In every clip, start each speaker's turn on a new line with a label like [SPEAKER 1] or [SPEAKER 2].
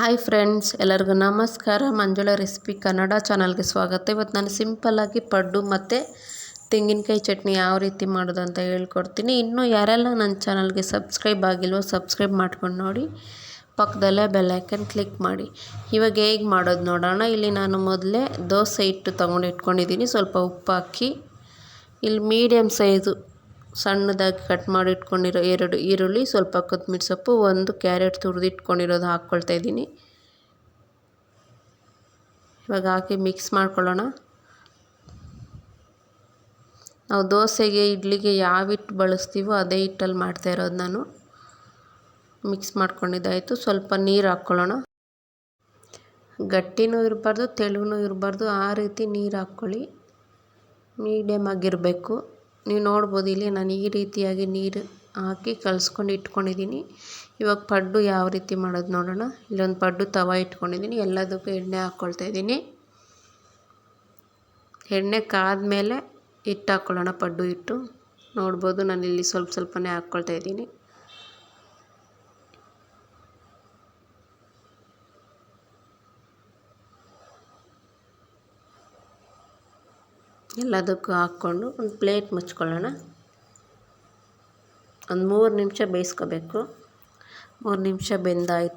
[SPEAKER 1] Hi friends, ಎಲ್ಲರಿಗೂ ನಮಸ್ಕಾರ. ಮಂಜುಳ recipe Kannada ಚಾನಲ್ಗೆ ಸ್ವಾಗತ. ಇವತ್ತು ನಾನು ಸಿಂಪಲ್ಲಾಗಿ ಪಡ್ಡು ಮತ್ತು ತೆಂಗಿನಕಾಯಿ ಚಟ್ನಿ ಯಾವ ರೀತಿ ಮಾಡೋದು ಅಂತ ಹೇಳ್ಕೊಡ್ತೀನಿ. ಇನ್ನೂ ಯಾರೆಲ್ಲ ನನ್ನ ಚಾನಲ್ಗೆ ಸಬ್ಸ್ಕ್ರೈಬ್ ಆಗಿಲ್ವೋ, ಸಬ್ಸ್ಕ್ರೈಬ್ ಮಾಡ್ಕೊಂಡು ನೋಡಿ. ಪಕ್ಕದಲ್ಲೇ ಬೆಲ್ಲೈಕನ್ ಕ್ಲಿಕ್ ಮಾಡಿ. ಇವಾಗ ಹೇಗೆ ಮಾಡೋದು ನೋಡೋಣ. ಇಲ್ಲಿ ನಾನು ಮೊದಲೇ ದೋಸೆ ಹಿಟ್ಟು ತೊಗೊಂಡು ಇಟ್ಕೊಂಡಿದ್ದೀನಿ ಸ್ವಲ್ಪ ಉಪ್ಪು ಹಾಕಿ. ಇಲ್ಲಿ ಮೀಡಿಯಮ್ ಸೈಜು ಸಣ್ಣದಾಗಿ ಕಟ್ ಮಾಡಿ ಇಟ್ಕೊಂಡಿರೋ ಎರಡು ಈರುಳ್ಳಿ, ಸ್ವಲ್ಪ ಕೊತ್ತಂಬರಿ ಸೊಪ್ಪು, ಒಂದು ಕ್ಯಾರೆಟ್ ತುರಿದು ಇಟ್ಕೊಂಡಿರೋದು ಹಾಕ್ಕೊಳ್ತಾ ಇದ್ದೀನಿ. ಇವಾಗ ಹಾಕಿ ಮಿಕ್ಸ್ ಮಾಡ್ಕೊಳ್ಳೋಣ. ನಾವು ದೋಸೆಗೆ, ಇಡ್ಲಿಗೆ ಯಾವ ಹಿಟ್ಟು ಬಳಸ್ತೀವೋ ಅದೇ ಹಿಟ್ಟಲ್ಲಿ ಮಾಡ್ತಾ ಇರೋದು ನಾನು. ಮಿಕ್ಸ್ ಮಾಡ್ಕೊಂಡಿದ್ದಾಯಿತು. ಸ್ವಲ್ಪ ನೀರು ಹಾಕ್ಕೊಳ್ಳೋಣ. ಗಟ್ಟಿನೂ ಇರಬಾರ್ದು ತೆಳುವೂ ಇರಬಾರ್ದು. ಆ ರೀತಿ ನೀರು ಹಾಕ್ಕೊಳ್ಳಿ. ಮೀಡಿಯಮ್ ಆಗಿರಬೇಕು. ನೀವು ನೋಡ್ಬೋದು, ಇಲ್ಲಿ ನಾನು ಈ ರೀತಿಯಾಗಿ ನೀರು ಹಾಕಿ ಕಲಸ್ಕೊಂಡು ಇಟ್ಕೊಂಡಿದ್ದೀನಿ. ಇವಾಗ ಪಡ್ಡು ಯಾವ ರೀತಿ ಮಾಡೋದು ನೋಡೋಣ. ಇಲ್ಲೊಂದು ಪಡ್ಡು ತವ ಇಟ್ಕೊಂಡಿದ್ದೀನಿ. ಎಲ್ಲದಕ್ಕೂ ಎಣ್ಣೆ ಹಾಕ್ಕೊಳ್ತಾ ಇದ್ದೀನಿ. ಎಣ್ಣೆ ಕಾದ್ಮೇಲೆ ಹಿಟ್ಟು ಹಾಕ್ಕೊಳ್ಳೋಣ ಪಡ್ಡು ಹಿಟ್ಟು. ನೋಡ್ಬೋದು ನಾನು ಇಲ್ಲಿ ಸ್ವಲ್ಪ ಸ್ವಲ್ಪನೇ ಹಾಕ್ಕೊಳ್ತಾ ಇದ್ದೀನಿ. ಎಲ್ಲದಕ್ಕೂ ಹಾಕ್ಕೊಂಡು ಒಂದು ಪ್ಲೇಟ್ ಮುಚ್ಕೊಳ್ಳೋಣ. ಒಂದು ಮೂರು ನಿಮಿಷ ಬೇಯಿಸ್ಕೋಬೇಕು. ಮೂರು ನಿಮಿಷ ಬೆಂದಾಯಿತು.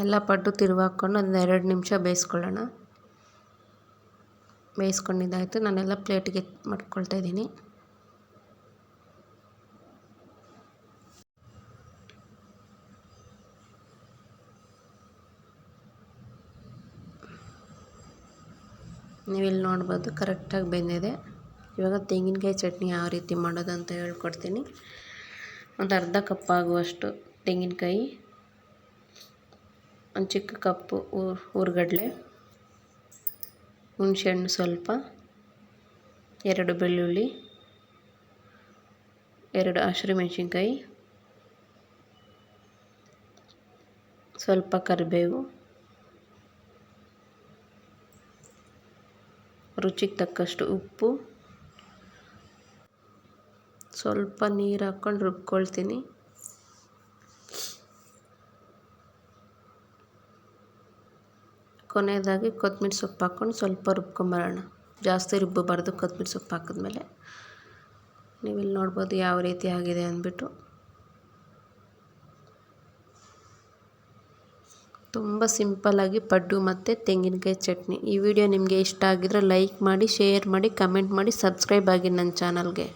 [SPEAKER 1] ಎಲ್ಲ ಪಡ್ಡು ತಿರುವಾಕೊಂಡು ಒಂದು ಎರಡು ನಿಮಿಷ ಬೇಯಿಸ್ಕೊಳ್ಳೋಣ. ಬೇಯಿಸ್ಕೊಂಡಿದ್ದಾಯಿತು. ನಾನೆಲ್ಲ ಪ್ಲೇಟಿಗೆ ಮಾಡ್ಕೊಳ್ತಾ ಇದ್ದೀನಿ. ನೀವಿಲ್ಲಿ ನೋಡ್ಬೋದು ಕರೆಕ್ಟಾಗಿ ಬೆಂದಿದೆ. ಇವಾಗ ತೆಂಗಿನಕಾಯಿ ಚಟ್ನಿ ಯಾವ ರೀತಿ ಮಾಡೋದು ಅಂತ ಹೇಳ್ಕೊಡ್ತೀನಿ. ಒಂದು ಅರ್ಧ ಕಪ್ ಆಗುವಷ್ಟು ತೆಂಗಿನಕಾಯಿ, ಒಂದು ಚಿಕ್ಕ ಕಪ್ಪು ಹುರ್ಗಡ್ಲೆ ಹುಣಸೆಹಣ್ಣು ಸ್ವಲ್ಪ, ಎರಡು ಬೆಳ್ಳುಳ್ಳಿ, ಎರಡು ಹಸಿರು ಮೆಣಸಿನ್ಕಾಯಿ, ಸ್ವಲ್ಪ ಕರಿಬೇವು ರುಚಿಗೆ ತಕ್ಕಷ್ಟು ಉಪ್ಪು. ಸ್ವಲ್ಪ ನೀರು ಹಾಕ್ಕೊಂಡು ರುಬ್ಕೊಳ್ತೀನಿ. ಕೊನೆಯದಾಗಿ ಕೊತ್ತಂಬರಿ ಸೊಪ್ಪು ಹಾಕ್ಕೊಂಡು ಸ್ವಲ್ಪ ರುಬ್ಕೊಂಬರೋಣ. ಜಾಸ್ತಿ ರುಬ್ಬಬಾರ್ದು ಕೊತ್ತಂಬರಿ ಸೊಪ್ಪು ಹಾಕಿದ್ಮೇಲೆ. ನೀವು ಇಲ್ಲಿ ನೋಡ್ಬೋದು ಯಾವ ರೀತಿ ಆಗಿದೆ ಅಂದ್ಬಿಟ್ಟು. ತುಂಬ ಸಿಂಪಲ್ಲಾಗಿ ಪಡ್ಡು ಮತ್ತು ತೆಂಗಿನಕಾಯಿ ಚಟ್ನಿ. ಈ ವಿಡಿಯೋ ನಿಮಗೆ ಇಷ್ಟ ಆಗಿದ್ರೆ ಲೈಕ್ ಮಾಡಿ, ಶೇರ್ ಮಾಡಿ, ಕಮೆಂಟ್ ಮಾಡಿ, ಸಬ್ಸ್ಕ್ರೈಬ್ ಆಗಿ ನನ್ನ ಚಾನಲ್ಗೆ.